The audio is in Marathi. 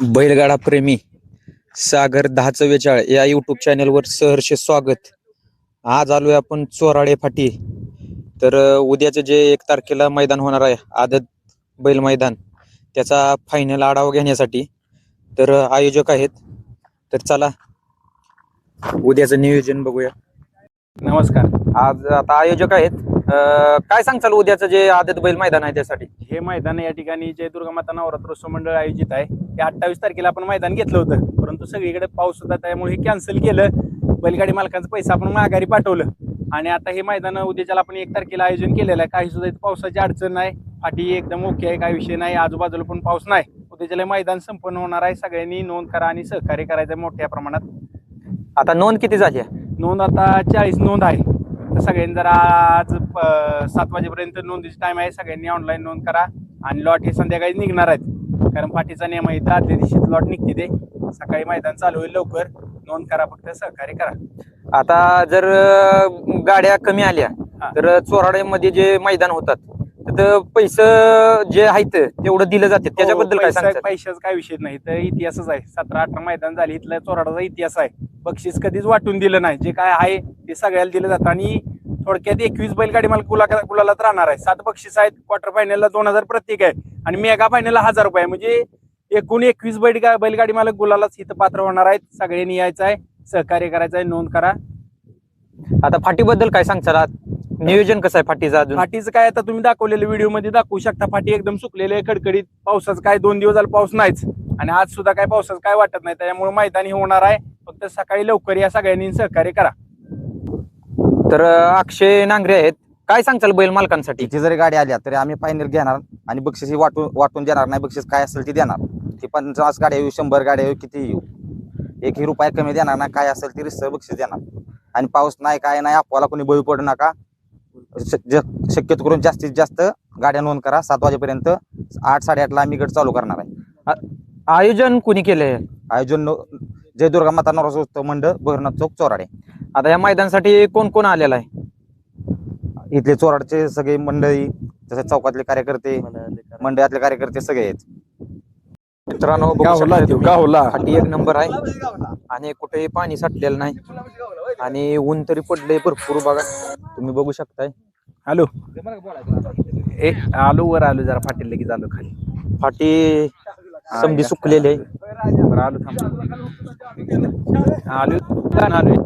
बैलगाडा प्रेमी सागर दहा चव्वेचाळ या युट्यूब चॅनलवर सहर्ष स्वागत. आज आलोय आपण चोराडे फाटी. तर उद्याचं जे एक तारखेला मैदान होणार आहे आदत बैल मैदान त्याचा फायनल आढावा घेण्यासाठी तर आयोजक आहेत. तर चला उद्याचं नियोजन बघूया. नमस्कार. आज आता आयोजक आहेत. अ, काय सांगचाल उद्याचं जे आदत बैल मैदान आहे त्यासाठी? हे मैदान या ठिकाणी जय दुर्गामाता नवरात्रोत्सव मंडळ आयोजित आहे हे अठ्ठावीस तारखेला आपण मैदान घेतलं होतं. परंतु सगळीकडे पाऊस होता त्यामुळे हे कॅन्सल केलं. बैलगाडी मालकांचा पैसा आपण माघारी पाठवलं. आणि आता हे मैदान उद्याच्याला आपण एक तारखेला आयोजन केलेलं आहे. काही सुद्धा इथं पावसाची अडचण नाही. फाटी एकदम ओके आहे काही विषय नाही. आजूबाजूला पण पाऊस नाही. उद्याच्याला मैदान संपन्न होणार आहे. सगळ्यांनी नोंद करा आणि सहकार्य करायचं आहे मोठ्या प्रमाणात. आता नोंद किती झाली आहे? नोंद आता चाळीस नोंद आहे. तर सगळ्यांनी जरा आज सात वाजेपर्यंत नोंदीची टाइम आहे. सगळ्यांनी ऑनलाईन नोंद करा. आणि लॉट हे संध्याकाळी निघणार आहेत. कारण पाठीचा नियम आहे तर आदल्या दिवशीच लॉट निघते ते. सकाळी मैदान चालू होईल लवकर. नोंद करा फक्त सहकार्य करा. आता जर गाड्या कमी आल्या. तर चोराड्यामध्ये जे मैदान होतात तर पैसे जे आहेत तेवढं दिलं जाते. त्याच्याबद्दल काय सांगतात? पैशाचा काय विषय नाही. तर इतिहासच आहे. सतरा अठरा मैदान झाले इथल्या चोराडाचा इतिहास आहे. बक्षीस कधीच वाटून दिलं नाही. जे काय आहे ते सगळ्याला दिलं जातं. आणि थोडक्यात एकवीस बैलगाडी मला गुलालात राहणार आहे. सात बक्षीस आहेत. क्वार्टर फायनलला दोन हजार प्रत्येक आहे. आणि मेगा फायनलला हजार रुपये. म्हणजे एकूण एकवीस बैल बैलगाडी मालक गुलालाच इथं पात्र होणार आहेत. सगळ्यांनी यायचं आहे. सहकार्य करायचं आहे. नोंद करा. आता फाटीबद्दल काय सांगचाल आज? नियोजन कसं आहे फाटीचं अजून? फाटीचं काय आता तुम्ही दाखवलेल्या व्हिडिओमध्ये दाखवू शकता. फाटी एकदम सुकलेले आहे, कडकडीत पावसाचं काय दोन दिवस झालं पाऊस नाहीच. आणि आज सुद्धा काय पावसाचं काय वाटत नाही. त्यामुळे मैदानी होणार आहे. फक्त सकाळी लवकर या सगळ्यांनी सहकार्य करा. तर अक्षय नांगरे आहेत. काय सांगचाल बैल मालकांसाठी? किती जरी गाडी आल्या तरी आम्ही फायनल घेणार. आणि बक्षीस ही वाटून वाटून देणार नाही. बक्षीस काय असेल ते देणार. ती पन्नास गाड्या येऊ शंभर गाड्या येऊ किती येऊ. एकही रुपया कमी देणार नाही. काय असेल ते रिस्त बक्षीस देणार. आणि पाऊस नाही काय नाही आपल्याला कोणी बळी पडू नका. शक्यतो करून जास्तीत जास्त गाड्या नोंद करा. सात वाजेपर्यंत आठ साडेआठला आम्ही गट चालू करणार आहे. आयोजन कुणी केलंय? आयोजन नो- जय दुर्गा माता नवरात्रोत्सव मंडळ भरनाथ चौक चोराडे. आता या मैदानासाठी कोण कोण आलेला आहे? इथले चोराडचे सगळे मंडळी तसेच चौकातले कार्यकर्ते मंडळातले कार्यकर्ते सगळे आहेत. मित्रांनो बघू शकताय तुम्ही. फाटी एक नंबर आहे. आणि कुठेही पाणी साठलेलं नाही. आणि ऊन तरी पडलंय भरपूर बघा. तुम्ही बघू शकताय. हॅलो. ए आलो वर आलो जरा फाटील लगेच आलो खाली. फाटी समधी सुकलेली बरं आलो थांब. आलो आलो.